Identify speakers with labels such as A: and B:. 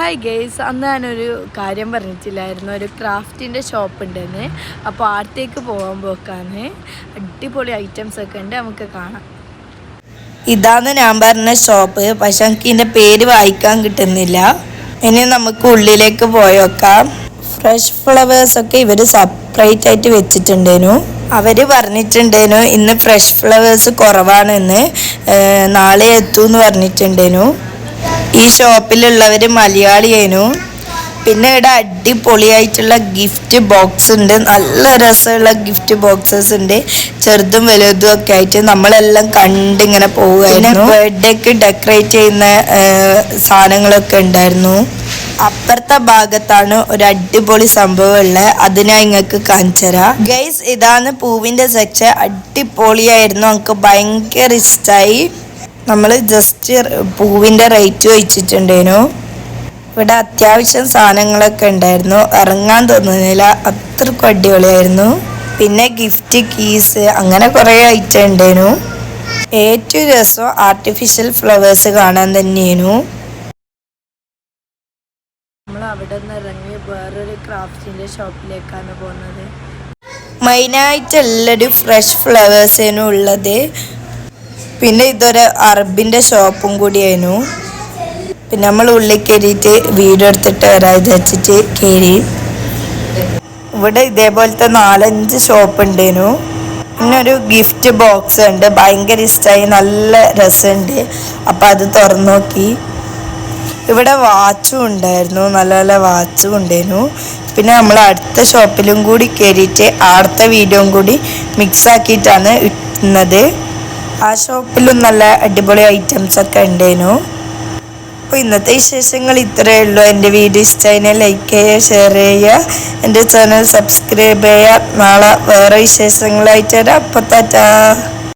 A: Hi guys അന്ന് ഞാനൊരു കാര്യം പറഞ്ഞിട്ടില്ലായിരുന്നു. ഒരു ക്രാഫ്റ്റിന്റെ ഷോപ്പ് ഉണ്ടെന്ന് അപ്പോൾ ആടത്തേക്ക് പോകാൻ പോക്കാന്ന്. അടിപൊളി ഐറ്റംസ് ഒക്കെ ഉണ്ട്. നമുക്ക് കാണാം.
B: ഇതാന്ന് ഞാൻ പറഞ്ഞ ഷോപ്പ്. പക്ഷെ എനിക്ക് ഇതിന്റെ പേര് വായിക്കാൻ കിട്ടുന്നില്ല. ഇനി നമുക്ക് ഉള്ളിലേക്ക് പോയോക്കാം ഫ്രഷ് ഫ്ലവേഴ്സ് ഒക്കെ ഇവർ സെപ്പറേറ്റ് ആയിട്ട് വെച്ചിട്ടുണ്ടേനു. അവർ പറഞ്ഞിട്ടുണ്ടേനു ഇന്ന് ഫ്രഷ് ഫ്ലവേഴ്സ് കുറവാണെന്ന്. നാളെ എത്തുമെന്ന് പറഞ്ഞിട്ടുണ്ടേനു. ഈ ഷോപ്പിലുള്ളവർ മലയാളിയേനു. പിന്നെ ഇവിടെ അടിപൊളിയായിട്ടുള്ള ഗിഫ്റ്റ് ബോക്സ് ഉണ്ട് നല്ല രസമുള്ള ഗിഫ്റ്റ് ബോക്സസ് ഉണ്ട് ചെറുതും വലുതും ഒക്കെ ആയിട്ട് നമ്മളെല്ലാം കണ്ടിങ്ങനെ പോവുകയായിരുന്നു. ബർത്ത്ഡേക്ക് ഡെക്കറേറ്റ് ചെയ്യുന്ന സാധനങ്ങളൊക്കെ ഉണ്ടായിരുന്നു. അപ്പുറത്തെ ഭാഗത്താണ് ഒരു അടിപൊളി സംഭവം ഉള്ളത് അത് ഞാൻ നിങ്ങൾക്ക് കാണിച്ചു തരാം. ഗൈസ് ഇതാണ് പൂവിന്റെ സെക്ഷൻ അടിപൊളിയായിരുന്നു. നമുക്ക് ഭയങ്കര ഇഷ്ടമായി നമ്മൾ ജസ്റ്റ് പൂവിന്റെ റേറ്റ് വെച്ചിട്ടുണ്ടേനു. ഇവിടെ അത്യാവശ്യം സാധനങ്ങളൊക്കെ ഉണ്ടായിരുന്നു. ഇറങ്ങാൻ തോന്നുന്നില്ല. അത്രക്കും അടിപൊളിയായിരുന്നു. പിന്നെ ഗിഫ്റ്റ് കീസ് അങ്ങനെ കുറേ ഐറ്റം ഉണ്ടായിരുന്നു ഏറ്റവും രസം ആർട്ടിഫിഷ്യൽ ഫ്ലവേഴ്സ് കാണാൻ തന്നെയായിരുന്നു
A: നമ്മൾ അവിടെ നിന്ന് ഇറങ്ങി വേറൊരു ക്രാഫ്റ്റിന്റെ ഷോപ്പിലേക്കാണ് പോകുന്നത്.
B: മെയിനായിട്ട് എല്ലാവരും ഫ്രഷ് ഫ്ലവേഴ്സ് ആണ് ഉള്ളത്. പിന്നെ ഇതൊരു അറബിന്റെ ഷോപ്പും കൂടിയായിരുന്നു. പിന്നെ നമ്മൾ ഉള്ളിൽ കയറിയിട്ട് വീഡിയോ എടുത്തിട്ട് വരാൻ വിചാരിച്ചിട്ട് കയറി. ഇവിടെ ഇതേപോലത്തെ നാലഞ്ച് ഷോപ്പ് ഉണ്ടായിരുന്നു പിന്നെ ഒരു ഗിഫ്റ്റ് ബോക്സ് ഉണ്ട്. ഭയങ്കര ഇഷ്ടമായി നല്ല രസമുണ്ട്. അപ്പം അത് തുറന്നു നോക്കി. ഇവിടെ വാച്ചും ഉണ്ടായിരുന്നു. നല്ല നല്ല വാച്ചും ഉണ്ടായിരുന്നു. പിന്നെ നമ്മൾ അടുത്ത ഷോപ്പിലും കൂടി കയറിയിട്ട് അടുത്ത വീഡിയോയും കൂടി മിക്സ് ആക്കിയിട്ടാണ് ഇട്ടുന്നത് ആ ഷോപ്പിലും നല്ല അടിപൊളി ഐറ്റംസ് ഒക്കെ ഉണ്ടായിരുന്നു അപ്പോൾ ഇന്നത്തെ വിശേഷങ്ങൾ ഇത്രയേ ഉള്ളൂ. എന്റെ വീഡിയോ ഇഷ്ടമായി ലൈക്ക് ചെയ്യുക ഷെയർ ചെയ്യുക. എന്റെ ചാനൽ സബ്സ്ക്രൈബ് ചെയ്യുക. നാളെ വേറെ വിശേഷങ്ങളായിട്ട് വരാം. അപ്പോൾ ടാറ്റാ.